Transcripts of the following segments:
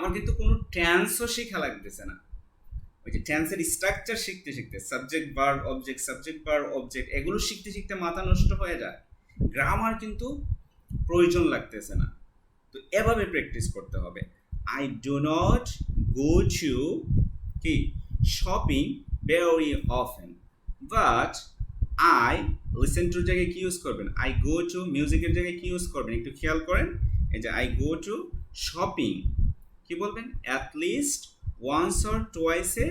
আমার কিন্তু কোনো টেন্সও শেখা লাগতেছে না। ওই যে টেন্সের স্ট্রাকচার শিখতে শিখতে সাবজেক্ট বার অবজেক্ট সাবজেক্ট বার অবজেক্ট এগুলো শিখতে শিখতে মাথা নষ্ট হয়ে যায়। গ্রামার কিন্তু প্রয়োজন লাগতেছে না। তো এভাবে প্র্যাকটিস করতে হবে। I do not go to কি? Shopping very often but I listen টুর জায়গায় কি ইউজ করবেন? আই গো টু মিউজিকের জায়গায় কি ইউজ করবেন? একটু খেয়াল করেন। এই যে আই গো টু শপিং কি বলবেন? At least once or twice a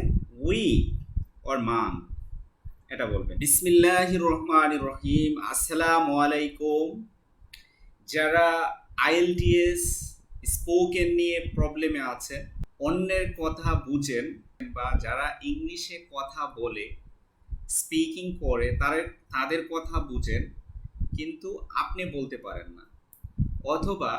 week or month এটা বলবেন। বিসমিল্লাহ রহমান রহিম আসসালামু আলাইকুম যারা আইএলটিএস স্পোকেন নিয়ে প্রবলেমে আছে, অন্যের কথা বুঝেন বা যারা ইংলিশে কথা বলে, স্পিকিং করে, তাদের তাদের কথা বুঝেন, কিন্তু আপনি বলতে পারেন না। অথবা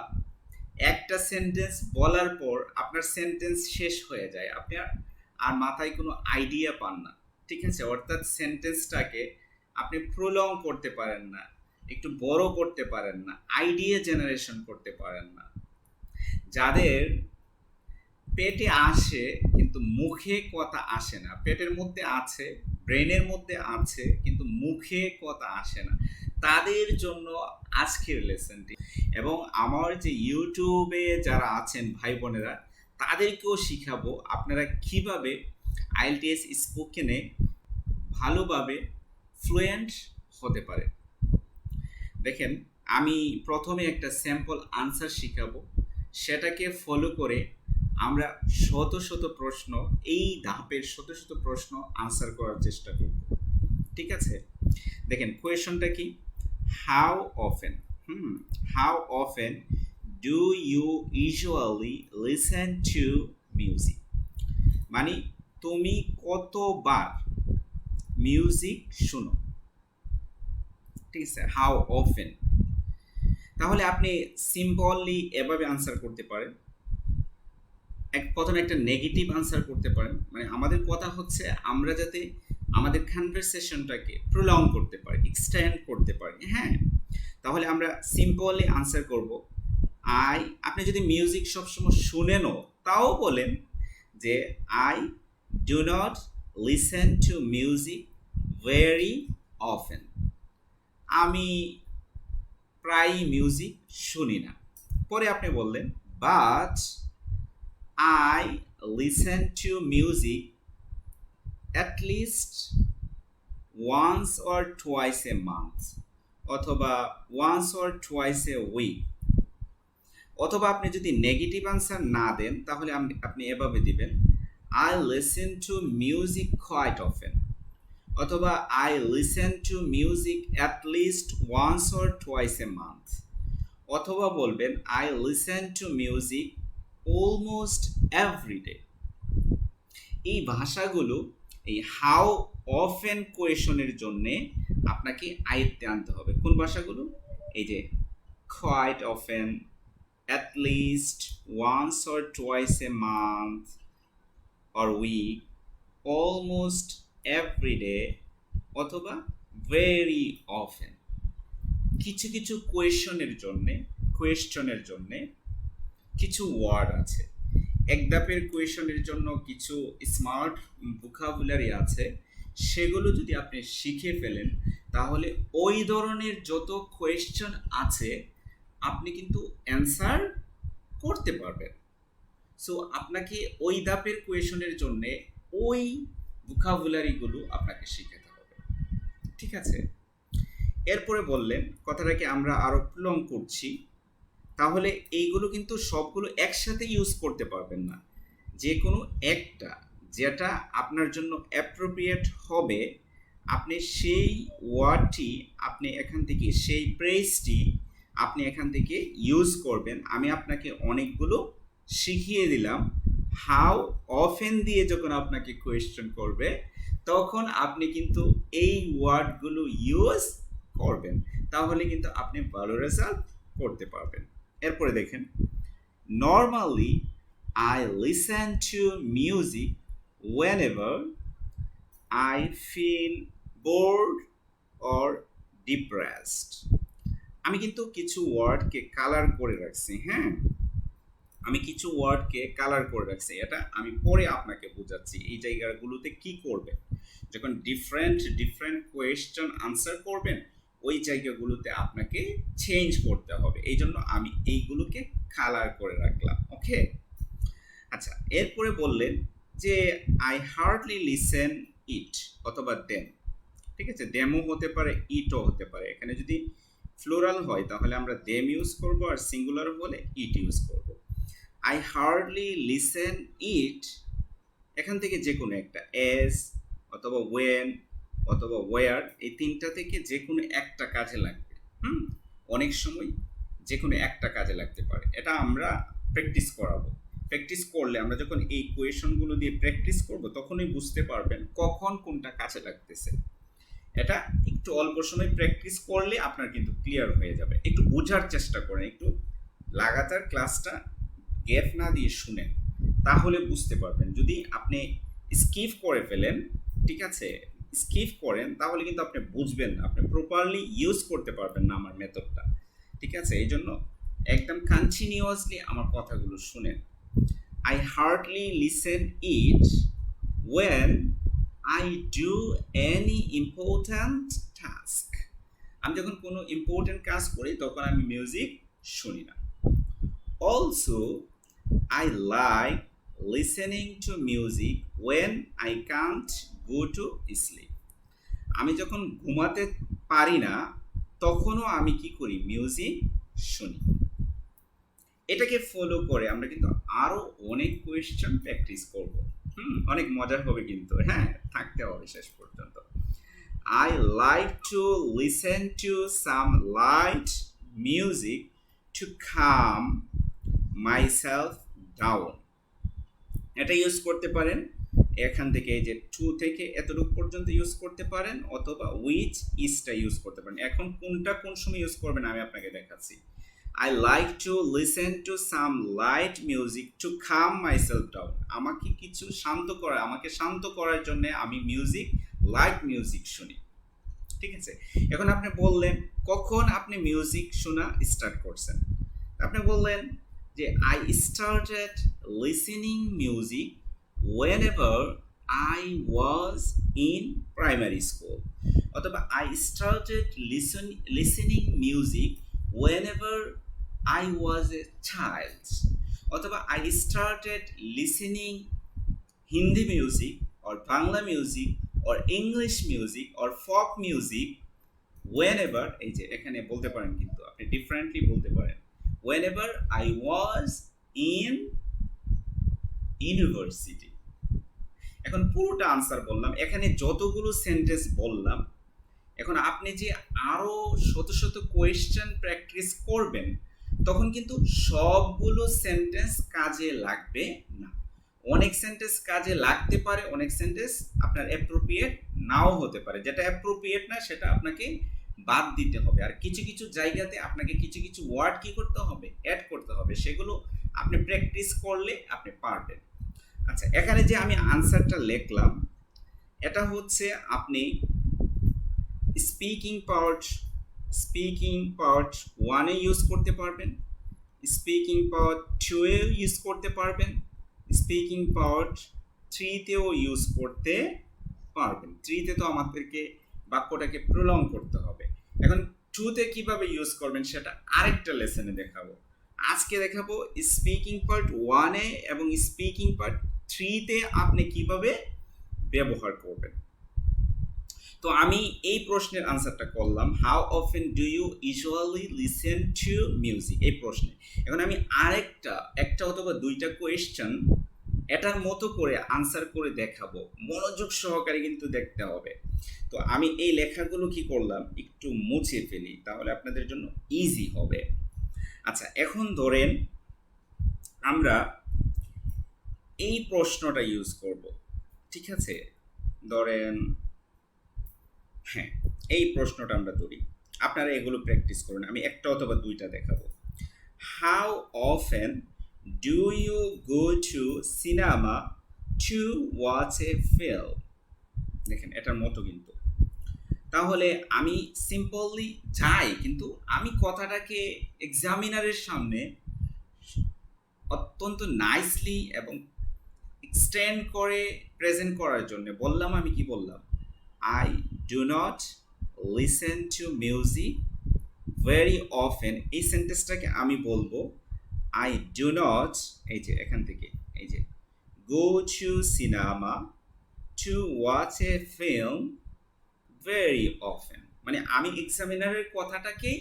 একটা সেন্টেন্স বলার পর আপনার সেন্টেন্স শেষ হয়ে যায়। আপনি আর- মাথায় কোনো আইডিয়া পান না। ঠিক আছে? অর্থাৎ সেন্টেন্সটাকে আপনি প্রলং করতে পারেন না, একটু বড় করতে পারেন না আইডিয়া জেনারেশন করতে পারেন না। যাদের পেটে আসে কিন্তু মুখে কথা আসে না, পেটের মধ্যে আছে ব্রেনের মধ্যে আছে কিন্তু মুখে কথা আসে না। তাদের জন্য আজকের লেসনটি। এবং আমার যে ইউটিউবে যারা আছেন ভাই বোনেরা, তাদেরকেও শিখাবো আপনারা কীভাবে আইএলটিএস স্পোকেনে ভালোভাবে ফ্লুয়েন্ট হতে পারে। দেখেন, আমি প্রথমে একটা স্যাম্পল আনসার শিখাবো। সেটাকে ফলো করে আমরা শত শত প্রশ্ন, এই ধাপের শত শত প্রশ্ন আনসার করার চেষ্টা করব। ঠিক আছে? দেখেন কোয়েশনটা কি? How often hmm how often do you usually listen to music মানে তুমি কতবার মিউজিক শুনো? ঠিক আছে হাউ অফেন তাহলে আপনি সিম্পলি এভাবে আনসার করতে পারেন। এক প্রথমে একটা নেগেটিভ আনসার করতে পারেন। মানে আমাদের কথা হচ্ছে আমরা যাতে আমাদের কনভারসেশনটাকে প্রলং করতে পারি এক্সটেন্ড করতে পারি হ্যাঁ? তাহলে আমরা সিম্পলি আনসার করব। আই আপনি যদি মিউজিক সবসময় শুনেনও তাও বলেন যে I do not listen to music very often আমি প্রায় মিউজিক শুনি না। পরে আপনি বললেন but I listen to music at least once or twice a month অথবা once or twice a week অথবা আপনি যদি নেগেটিভ আনসার না দেন, তাহলে আপনি এভাবে দিবেন I listen to music quite often অথবা I listen to music at least once or twice a month অথবা বলবেন I listen to music almost every day এই ভাষাগুলো এই হাউ অফেন কোয়েশনের জন্যে আপনাকে আয়ত্তে আনতে হবে। কোন ভাষাগুলো? এই যে quite often at least once or twice a month or week almost every day অথবা ভেরি অফেন কিছু কিছু কোয়েশনের জন্যে কোয়েশ্চনের জন্যে কিছু ওয়ার্ড আছে। এক ধাপের কোয়েশনের জন্য কিছু স্মার্ট ভোকাবুলারি আছে, সেগুলো যদি আপনি শিখে ফেলেন, তাহলে ওই ধরনের যত কোয়েশ্চন আছে, আপনি কিন্তু অ্যান্সার করতে পারবেন। সো আপনাকে ওই ধাপের কোয়েশনের জন্য ওই ভোকাবুলারিগুলো আপনাকে শিখাতে হবে। ঠিক আছে? এরপরে বললেন, কথাটাকে আমরা আরও প্লং করছি। তাহলে এইগুলো কিন্তু সবগুলো একসাথে ইউজ করতে পারবেন না। যে কোনো একটা যেটা আপনার জন্য অ্যাপ্রোপ্রিয়েট হবে, আপনি সেই ওয়ার্ডটি, আপনি এখান থেকে সেই প্রেসটি আপনি এখান থেকে ইউজ করবেন। আমি আপনাকে অনেকগুলো শিখিয়ে দিলাম। হাউ অফেন দিয়ে যখন আপনাকে কোয়েশ্চেন করবে, তখন আপনি কিন্তু এই ওয়ার্ডগুলো ইউজ করবেন। তাহলে কিন্তু আপনি ভালো রেজাল্ট করতে পারবেন। এরপরে দেখেন normally I listen to music whenever I feel bored or depressed আমি কিন্তু কিছু ওয়ার্ডকে কালার করে রাখছি হ্যাঁ? আমি কিছু ওয়ার্ডকে কালার করে রাখছি। এটা আমি পরে আপনাকে বোঝাচ্ছি, এই জায়গাগুলোতে কি করবেন? যখন ডিফারেন্ট ডিফারেন্ট কোয়েশ্চন আনসার করবেন ওই জায়গাগুলোতে আপনাকে চেঞ্জ করতে হবে। এই জন্য আমি এইগুলোকে কালার করে রাখলাম ওকে আচ্ছা এরপরে বললেন যে আই হার্ডলি লিসেন ইট অথবা দেম ঠিক আছে? ডেমও হতে পারে ইটও হতে পারে। এখানে যদি ফ্লোরাল হয়, তাহলে আমরা দেম ইউজ করব আর সিঙ্গুলার হলে ইট ইউজ করব। আই হার্ডলি লিসেন ইট এখান থেকে যে কোনো একটা এস অথবা ওয়েন অথবা ওয়ার এই তিনটা থেকে যে কোনো একটা কাজে লাগবে। হুম? অনেক সময় যে কোনো একটা কাজে লাগতে পারে। এটা আমরা প্র্যাকটিস করাবো। প্র্যাকটিস করলে আমরা যখন এই কোয়েশনগুলো দিয়ে প্র্যাকটিস করব, তখনই বুঝতে পারবেন কখন কোনটা কাজে লাগতেছে। এটা একটু অল্প সময় প্র্যাকটিস করলে আপনার কিন্তু ক্লিয়ার হয়ে যাবে। একটু বোঝার চেষ্টা করেন, একটু লাগাতার ক্লাসটা গ্যাপ না দিয়ে শুনেন, তাহলে বুঝতে পারবেন। যদি আপনি স্কিপ করে ফেলেন, ঠিক আছে? স্কিপ করেন, তাহলে কিন্তু আপনি বুঝবেন না। আপনি প্রপারলি ইউজ করতে পারবেন না আমার মেথডটা ঠিক আছে? এই জন্য একদম কন্টিনিউয়াসলি আমার কথাগুলো শুনেন। I hardly listen it when I do any important task আমি যখন কোনো ইম্পর্ট্যান্ট কাজ করি, তখন আমি মিউজিক শুনি না। Also I like listening to music when I can't go to sleep আমি যখন ঘুমাতে পারি না, তখনও আমি কি করি? মিউজিক শুনি। এটাকে ফলো করে আমরা কিন্তু আরও অনেক কোয়েশ্চেন প্র্যাকটিস করব। হুম, অনেক মজার হবে কিন্তু। হ্যাঁ থাকতে হবে শেষ পর্যন্ত। I like to listen to some light music to calm myself down এটা ইউজ করতে পারেন। এখান থেকে এই যে টু থেকে এতটুকু পর্যন্ত ইউজ করতে পারেন অথবা উইচ ইসটা ইউজ করতে পারেন। এখন কোনটা কোন সময় ইউজ করবেন আমি আপনাকে দেখাচ্ছি। I like to listen to some light music to calm myself down আমাকে কিছু শান্ত করা, আমাকে শান্ত করার জন্য আমি মিউজিক লাইট মিউজিক শুনি। ঠিক আছে? এখন আপনি বললেন, কখন আপনি মিউজিক শোনা স্টার্ট করছেন? আপনি বললেন যে I started listening music whenever I was in primary school অথবা I started listen listening music whenever I was a child অথবা I started listening Hindi music or Bangla music or English music or folk music whenever এই যে এখানে বলতে পারেন কিন্তু, আপনি differently বলতে পারেন। Whenever I was in university এখন পুরোটা আনসার বললাম। এখানে যতগুলো সেন্টেন্স বললাম, এখন আপনি যে আরও শত শত কোয়েশ্চেন প্র্যাকটিস করবেন, তখন কিন্তু সবগুলো সেন্টেন্স কাজে লাগবে না। অনেক সেন্টেন্স কাজে লাগতে পারে, অনেক সেন্টেন্স আপনার অ্যাপ্রোপ্রিয়েট নাও হতে পারে। যেটা অ্যাপ্রোপ্রিয়েট না, সেটা আপনাকে বাদ দিতে হবে। আর কিছু কিছু জায়গাতে আপনাকে কিছু কিছু ওয়ার্ড কি করতে হবে? অ্যাড করতে হবে। সেগুলো আপনি প্র্যাকটিস করলে আপনি পারবেন। আচ্ছা এখানে যে আমি আনসারটা লিখলাম, এটা হচ্ছে আপনি স্পিকিং পার্ট স্পিকিং পার্ট ওয়ানে ইউজ করতে পারবেন স্পিকিং পাওয়ার টুয়েও ইউজ করতে পারবেন স্পিকিং পাওয়ার থ্রিতেও ইউজ করতে পারবেন। থ্রিতে তো আমাদেরকে বাক্যটাকে প্রলং করতে হবে। এখন টুতে কীভাবে ইউজ করবেন সেটা আরেকটা লেসনে দেখাবো। আজকে দেখাবো স্পিকিং পার্ট ওয়ানে এবং স্পিকিং পার্ট থ্রিতে আপনি কীভাবে ব্যবহার করবেন। তো আমি এই প্রশ্নের আনসারটা করলাম how often do you usually listen to music এই প্রশ্নে। এখন আমি আরেকটা, একটা অথবা দুইটা কোয়েশ্চেন এটার মতো করে আনসার করে দেখাবো। মনোযোগ সহকারে কিন্তু দেখতে হবে। তো আমি এই লেখাগুলো কি করলাম? একটু মুছে ফেলি, তাহলে আপনাদের জন্য ইজি হবে। আচ্ছা এখন ধরেন আমরা এই প্রশ্নটা ইউজ করব, ঠিক আছে? ধরেন হ্যাঁ এই প্রশ্নটা আমরা ধরি। আপনারা এগুলো প্র্যাকটিস করুন, আমি একটা অথবা দুইটা দেখাবো। How often do you go to cinema to watch a film দেখেন, এটার মতো কিন্তু। তাহলে আমি সিম্পলি যাই, কিন্তু আমি কথাটাকে এক্সামিনারের সামনে অত্যন্ত নাইসলি এবং এক্সটেন্ড করে প্রেজেন্ট করার জন্য বললাম আমি কি বললাম? I do not listen to music very often এই সেন্টেন্সটাকে আমি বলব আই ডু নট এই যে এখান থেকে, এই যে go to cinema to watch a film very often মানে আমি এক্সামিনারের কথাটাকেই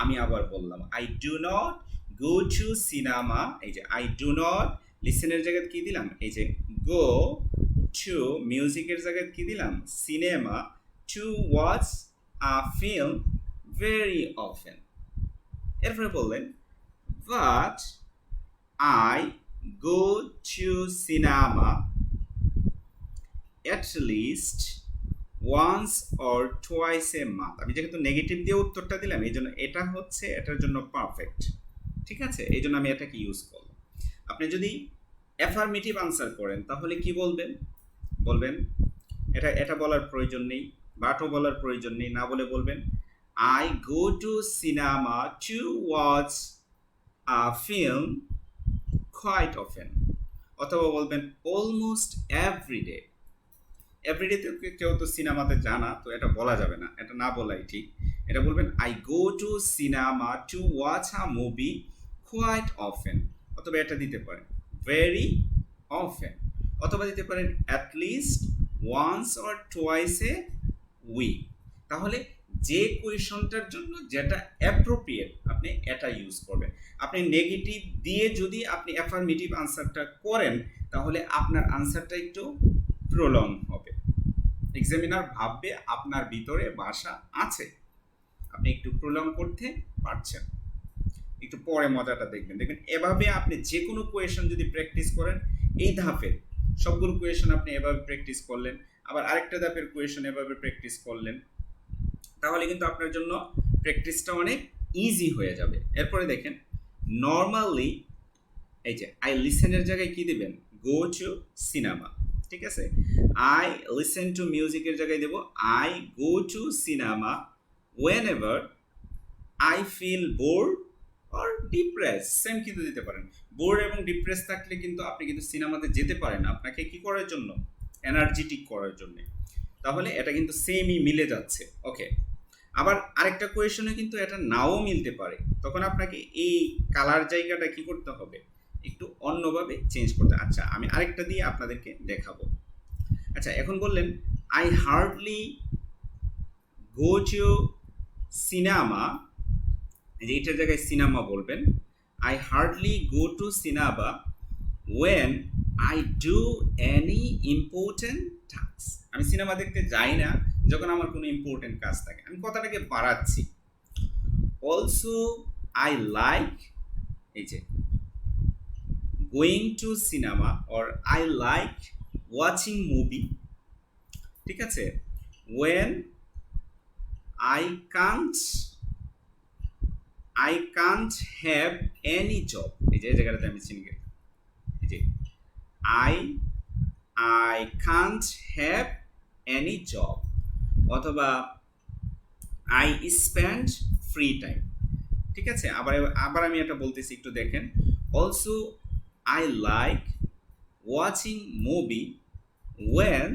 আমি আবার বললাম। I do not go to cinema এই যে আই ডু নট লিসেনের জায়গায় কি দিলাম? এই যে গো টু মিউজিকের জায়গায় কি দিলাম? Cinema to watch a film very often এরপরে বললেন but I go to cinema at least once or twice a month আমি যেহেতু নেগেটিভ দিয়ে উত্তরটা দিলাম, এই জন্য এটা হচ্ছে, এটার জন্য পারফেক্ট ঠিক আছে? এই জন্য আমি এটাকে ইউজ করলাম। আপনি যদি অ্যাফার্মেটিভ আনসার করেন, তাহলে কি বলবেন? বলবেন, এটা এটা বলার প্রয়োজন নেই বাটও বলার প্রয়োজন নেই, না বলে বলবেন I go to cinema to watch a film quite often অথবা বলবেন অলমোস্ট এভরিডে এভরিডে তো কেউ তো সিনেমাতে জানা, তো এটা বলা যাবে না। এটা না বলাই ঠিক। এটা বলবেন I go to cinema to watch a movie quite often অথবা এটা দিতে পারেন ভেরি অফেন অথবা দিতে পারেন at least once or twice a week তাহলে যে কোয়েশনটার জন্য যেটা অ্যাপ্রোপ্রিয়েট আপনি এটা ইউজ করবেন। আপনি নেগেটিভ দিয়ে যদি আপনি অ্যাফার্মেটিভ আনসারটা করেন, তাহলে আপনার আনসারটা একটু প্রলং হবে। এক্সামিনার ভাববে আপনার ভিতরে ভাষা আছে। আপনি একটু প্রলং করতে পারছেন। একটু পরে মজাটা দেখবেন। দেখবেন এভাবে আপনি যে কোনো কোয়েশন যদি প্র্যাকটিস করেন, এই ধাপের সবগুলো কোয়েশন আপনি এভাবে প্র্যাকটিস করলেন, আবার আরেকটা ধাপের কোয়েশন এভাবে প্র্যাকটিস করলেন, তাহলে কিন্তু আপনার জন্য প্র্যাকটিসটা অনেক ইজি হয়ে যাবে। এরপরে দেখেন নর্মালি এই যে আই লিসেনের জায়গায় কি দিবেন? গো টু সিনেমা ঠিক আছে? আই লিসেন টু মিউজিকের জায়গায় দেব। I go to cinema whenever I feel bored or depress same কিন্তু দিতে পারেন। বোর্ড এবং ডিপ্রেস থাকলে কিন্তু আপনি কিন্তু সিনেমাতে যেতে পারেন আপনাকে কি করার জন্য? এনার্জেটিক করার জন্য। তাহলে এটা কিন্তু সেমই মিলে যাচ্ছে। ওকে আবার আরেকটা কোয়েশনে কিন্তু এটা নাও মিলতে পারে। তখন আপনাকে এই কালার জায়গাটা কি করতে হবে? একটু অন্যভাবে চেঞ্জ করতে। আচ্ছা আমি আরেকটা দিয়ে আপনাদেরকে দেখাবো। আচ্ছা এখন বললেন I hardly go to cinema যে এইটার জায়গায় সিনেমা বলবেন I hardly go to cinema when I do any important task আমি সিনেমা দেখতে যাই না যখন আমার কোনো ইম্পর্টেন্ট কাজ থাকে। আমি কথাটাকে বাড়াচ্ছি। অলসো আই লাইক এই যে going to cinema or I like watching movie ঠিক আছে? When I can't I can't have any job এই যে জায়গাটাতে আমি চিনি। এই যে I I can't have any job অথবা আই স্পেন্ড ফ্রি টাইম ঠিক আছে? আবার আবার আমি এটা বলতেছি, একটু দেখেন। Also I like watching movie when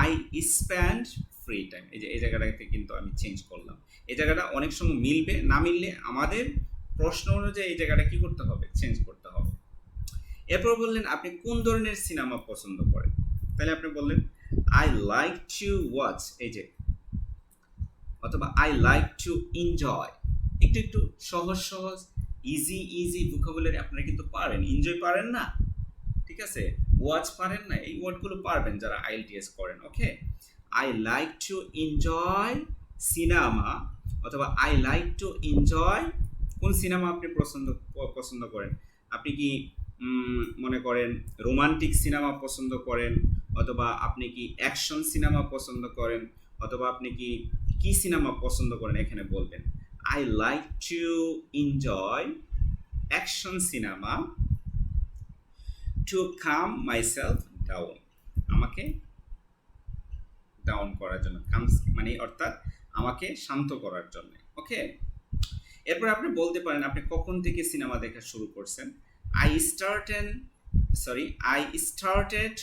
I spend free time এই যে, এই জায়গাটাতে কিন্তু আমি চেঞ্জ করলাম। এই জায়গাটা অনেক সময় মিলবে, না মিললে আমাদের প্রশ্ন অনুযায়ী এই জায়গাটা কি করতে হবে? চেঞ্জ করতে হবে। এরপর বললেন, আপনি কোন ধরনের সিনেমা পছন্দ করেন? তাহলে আপনি বললেন আই লাইক টু ওয়াচ এই যে, অথবা আই লাইক টু এনজয় একটু একটু সহজ সহজ। ইজি ইজি ভোকাবুলারি আপনারা কিন্তু পারেন এনজয় পারেন না, ঠিক আছে? ওয়াচ পারেন না, এই ওয়ার্ডগুলো পারবেন যারা আইএলটিএস করেন okay I like to enjoy cinema অথবা আই লাইক টু এনজয় কোন সিনেমা আপনি পছন্দ পছন্দ করেন? আপনি কি মনে করেন রোমান্টিক সিনেমা পছন্দ করেন, অথবা আপনি কি অ্যাকশন সিনেমা পছন্দ করেন, অথবা আপনি কি কি সিনেমা পছন্দ করেন, এখানে বলবেন। I like to enjoy action cinema to calm myself down আমাকে ডাউন করার জন্য কাম মানে অর্থাৎ আমাকে শান্ত করার জন্য ওকে এরপর আপনি বলতে পারেন, আপনি কখন থেকে সিনেমা দেখা শুরু করছেন? I started sorry I started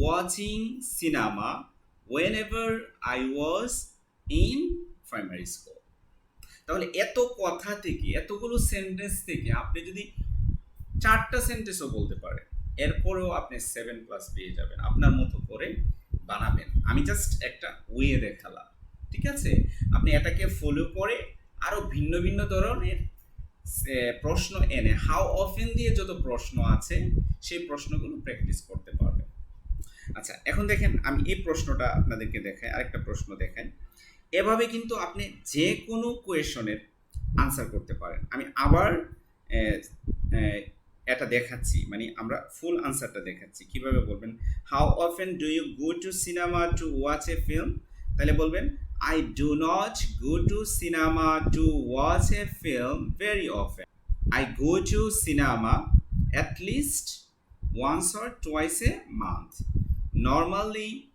watching cinema whenever I was in primary school তাহলে এত কথা থেকে, এতগুলো সেন্টেন্স থেকে আপনি যদি চারটা সেন্টেন্সও বলতে পারেন, এরপরেও আপনি সেভেন প্লাস পেয়ে যাবেন, আপনার মতো করে বানাবেন। আমি জাস্ট একটা ওয়ে দেখালাম, ঠিক আছে? আপনি এটাকে ফলো করে আরও ভিন্ন ভিন্ন ধরনের প্রশ্ন এনে হাউ অফেন দিয়ে যত প্রশ্ন আছে, সেই প্রশ্নগুলো প্র্যাকটিস করতে পারবেন। আচ্ছা এখন দেখেন, আমি এই প্রশ্নটা আপনাদেরকে দেখাই, আরেকটা প্রশ্ন দেখাই। এভাবে কিন্তু আপনি যে কোনো কোয়েশনের আনসার করতে পারেন। আমি আবার এ, এ, এটা দেখাচ্ছি মানে আমরা ফুল আনসারটা দেখাচ্ছি। কীভাবে বলবেন? How often do you go to cinema to watch a film তাহলে বলবেন I do not go to cinema to watch a film very often I go to cinema at least once or a month. Normally,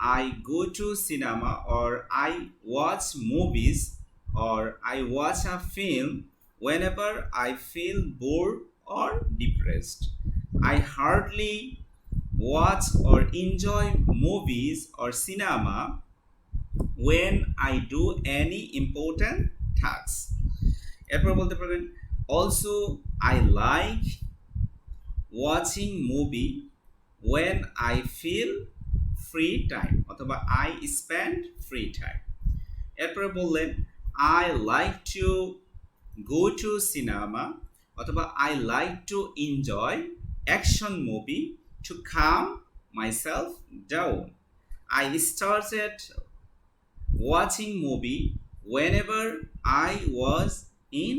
I go to cinema or I watch movies or I watch a film whenever I feel bored or depressed. I hardly watch or enjoy movies or cinema when I do any important tasks. এরপর বলতে পারবেন also I like watching movie when I feel free time অথবা I spend free time এরপরে বললেন I like to go to cinema অথবা I like to enjoy action movie to calm myself down I started watching movie whenever I was in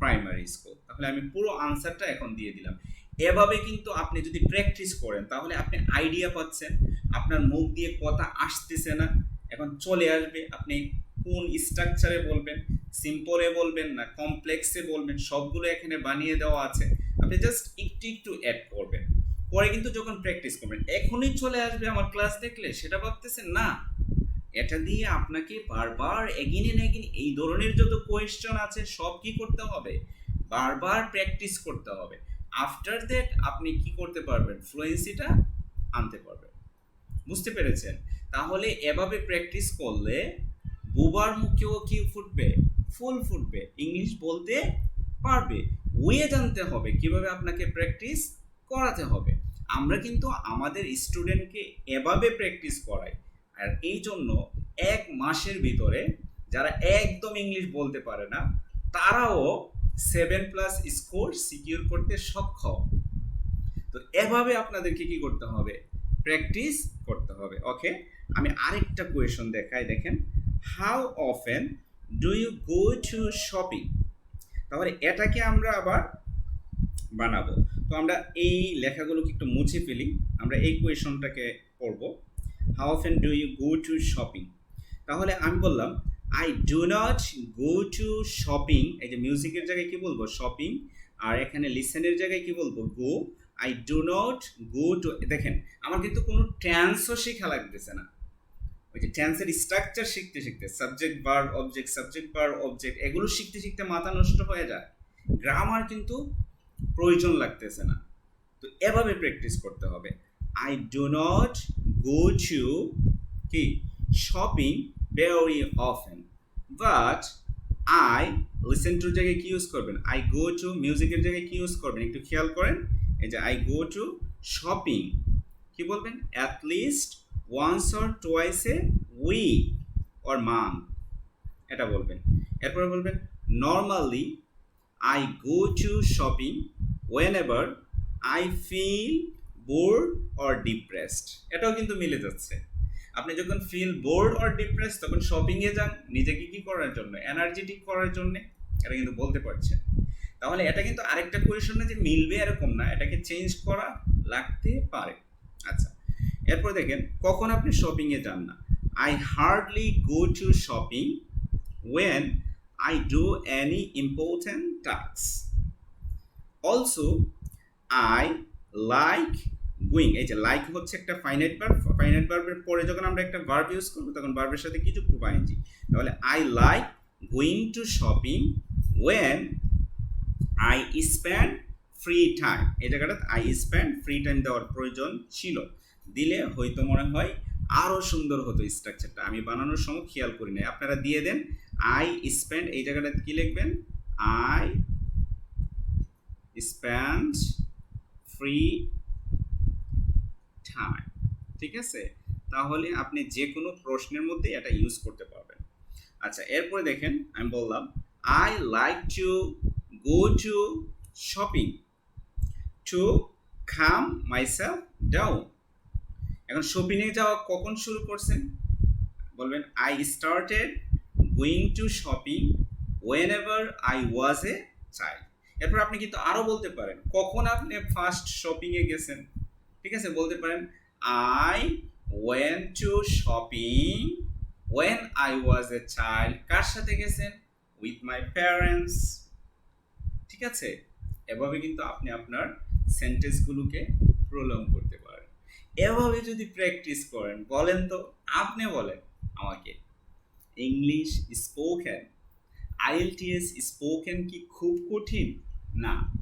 primary school তাহলে আমি পুরো আনসারটা এখন দিয়ে দিলাম। এভাবে কিন্তু আপনি যদি প্র্যাকটিস করেন, তাহলে আপনি আইডিয়া পাচ্ছেন। আপনার মুখ দিয়ে কথা আসতেছে না। এখন চলে আসবে, আপনি কোন স্ট্রাকচারে বলবেন সিম্পলে বলবেন না কমপ্লেক্সে বলবেন, সবগুলো এখানে বানিয়ে দেওয়া আছে। আপনি জাস্ট একটু একটু অ্যাড করবেন। পরে কিন্তু যখন প্র্যাকটিস করবেন, এখনই চলে আসবে আমার ক্লাস দেখলে, সেটা ভাবতেছেন, না, এটা দিয়ে আপনাকে বারবার এগিন এন্ড এগিন এই ধরনের যত কোয়েশ্চন আছে, সব কি করতে হবে? বারবার প্র্যাকটিস করতে হবে। আফটার দ্যাট আপনি কি করতে পারবেন? ফ্লুয়েন্সিটা আনতে পারবেন। বুঝতে পেরেছেন? তাহলে এভাবে প্র্যাকটিস করলে বুবার মুখেও কি ফুটবে? ফুল ফুটবে। ইংলিশ বলতে পারবে। ওয়ে জানতে হবে, কীভাবে আপনাকে প্র্যাকটিস করাতে হবে। আমরা কিন্তু আমাদের স্টুডেন্টকে এভাবে প্র্যাকটিস করাই। আর এই জন্য এক মাসের ভিতরে যারা একদম ইংলিশ বলতে পারে না, তারাও সেভেন প্লাস স্কোর সিকিউর করতে সক্ষম। তো এভাবে আপনাদেরকে কি করতে হবে? প্র্যাকটিস করতে হবে। ওকে? আমি আরেকটা কোয়েশন দেখাই, দেখেন। How often do you go to shopping? তাহলে এটাকে আমরা আবার বানাবো। তো আমরা এই লেখাগুলোকে একটু মুছে ফেলি। আমরা এই কোয়েশনটাকে পড়ব। How often do you go to shopping? তাহলে আমি বললাম I do not go to shopping এই যে মিউজিকের জায়গায় কি বলব? শপিং আর এখানে লিসেনের জায়গায় কি বলব? Go I do not go to দেখেন, আমার কিন্তু কোনো ট্যান্সও শেখা লাগতেছে না। ওই যে ট্যান্সের স্ট্রাকচার শিখতে শিখতে সাবজেক্ট বার অবজেক্ট সাবজেক্ট বার অবজেক্ট এগুলো শিখতে শিখতে মাথা নষ্ট হয়ে যায়। গ্রামার কিন্তু প্রয়োজন লাগতেছে না। তো এভাবে প্র্যাকটিস করতে হবে। I do not go to কি? Shopping very often but I listen টুর জায়গায় কি ইউজ করবেন? আই গো টু মিউজিকের জায়গায় কি ইউজ করবেন? একটু খেয়াল করেন, এই যে আই গো টু শপিং কি বলবেন? At least once or twice a week or month এটা বলবেন। এরপরে বলবেন normally I go to shopping whenever I feel bored or depressed এটাও কিন্তু মিলে যাচ্ছে। আপনি যখন ফিল বোর্ড অর ডিপ্রেস তখন শপিংয়ে যান, নিজেকে কি করার জন্য? এনার্জেটিক করার জন্য? এটা কিন্তু বলতে পারছেন। তাহলে এটা কিন্তু আরেকটা কোয়েশন না যে মিলবে এরকম না, এটাকে চেঞ্জ করা লাগতে পারে। আচ্ছা এরপর দেখেন, কখন আপনি শপিংয়ে যান না? I hardly go to shopping when I do any important task also I like going এই যে লাইক হচ্ছে একটা ফাইনাইট ভার্ব ফাইনাইট ভার্বের পরে যখন আমরা একটা ভার্ব ইউজ করব, তখন ভার্বের সাথে কি যুক্ত আইনজি তাহলে I like going to shopping when I spend free time এই জায়গাটা আই স্পেন্ড ফ্রি টাইম দেওয়ার প্রয়োজন ছিল। দিলে হয়তো মনে হয় আরও সুন্দর হতো স্ট্রাকচারটা আমি বানানোর সময় খেয়াল করি নাই। আপনারা দিয়ে দেন। আই স্পেন্ড এই জায়গাটা কি লিখবেন? আই স্পেন্ড ফ্রি টাইম ঠিক আছে? তাহলে আপনি যে কোনো প্রশ্নের মধ্যে এটা ইউজ করতে পারবেন। আচ্ছা এরপরে দেখেন আমি বললাম I like to go to shopping to calm myself down এখন শপিংয়ে যাওয়া কখন শুরু করছেন? বলবেন I started going to shopping whenever I was a child এরপর আপনি কিন্তু আরও বলতে পারেন, কখন আপনি ফার্স্ট শপিংয়ে গেছেন? ঠিক আছে, বলতে পারেন I went to shopping when I was a child কার সাথে গেছেন? উইথ মাই প্যারেন্টস ঠিক আছে? এভাবে কিন্তু আপনি আপনার সেন্টেন্সগুলোকে প্রলং করতে পারেন। এভাবে যদি প্র্যাকটিস করেন, বলেন তো, আপনি বলেন আমাকে। ইংলিশ স্পোকেন আইএলটিএস স্পোকেন কি খুব কঠিন? না।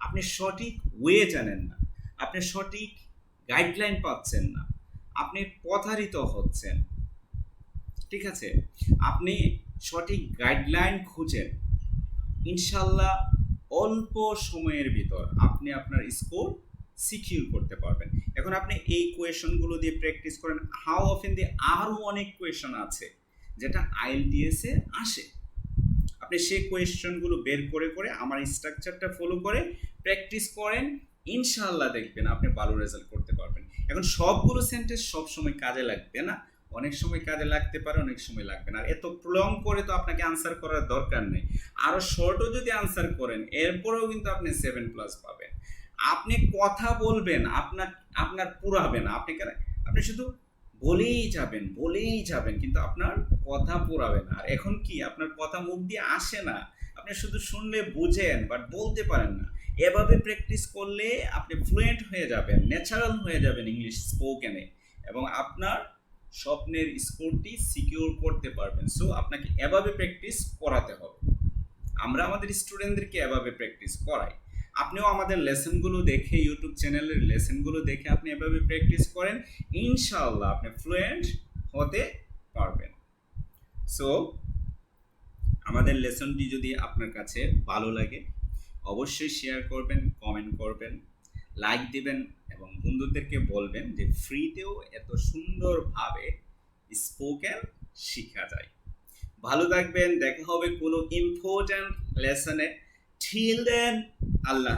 আপনি সঠিক ওয়ে জানেন না। আপনি সঠিক গাইডলাইন পাচ্ছেন না। আপনি প্রতারিত হচ্ছেন। ঠিক আছে? আপনি সঠিক গাইডলাইন খুঁজেন। ইনশাল্লাহ অল্প সময়ের ভিতর আপনি আপনার স্কোর সিকিউর করতে পারবেন। এখন আপনি এই কোয়েশনগুলো দিয়ে প্র্যাকটিস করেন। হাউ অফেন দিয়ে আরও অনেক কোয়েশন আছে, যেটা আইএলটিএসে আসে। আপনি সেই কোয়েশনগুলো বের করে করে আমার স্ট্রাকচারটা ফলো করে প্র্যাকটিস করেন। ইনশাআল্লাহ দেখবেন আপনি ভালো রেজাল্ট করতে পারবেন। এখন সবগুলো সেন্টেন্স সব সময় কাজে লাগবে না? অনেক সময় কাজে লাগতে পারে, অনেক সময় লাগবে না। আর এত প্রলং করে তো আপনাকে আনসার করার দরকার নেই। আরও শর্টও যদি আনসার করেন, এরপরেও কিন্তু আপনি সেভেন প্লাস পাবেন। আপনি কথা বলবেন, আপনার আপনার পুরাবে না আপনি কেন, আপনি শুধু বলেই যাবেন বলেই যাবেন, কিন্তু আপনার কথা পুরাবে না আর এখন কি, আপনার কথা মুখ দিয়ে আসে না। আপনি শুধু শুনলে বুঝেন বাট বলতে পারেন না। এভাবে প্র্যাকটিস করলে আপনি ফ্লুয়েন্ট হয়ে যাবেন ন্যাচারাল হয়ে যাবেন ইংলিশ স্পোকেনে এবং আপনার স্বপ্নের স্কোরটি সিকিউর করতে পারবেন। সো আপনাকে এভাবে প্র্যাকটিস করাতে হবে। আমরা আমাদের স্টুডেন্টদেরকে এভাবে প্র্যাকটিস করাই। আপনিও আমাদের লেসনগুলো দেখে ইউটিউব চ্যানেলের লেসনগুলো দেখে আপনি এভাবে প্র্যাকটিস করেন ইনশাল্লাহ আপনি ফ্লুয়েন্ট হতে পারবেন। সো আমাদের লেসনটি যদি আপনার কাছে ভালো লাগে, অবশ্যই শেয়ার করবেন কমেন্ট করবেন লাইক দেবেন এবং বন্ধুদেরকে বলবেন যে ফ্রিতেও এত সুন্দরভাবে স্পোকেন শেখা যায়। ভালো থাকবেন, দেখা হবে কোনো ইম্পর্ট্যান্ট লেসনে ঠিল দেন আল্লাহ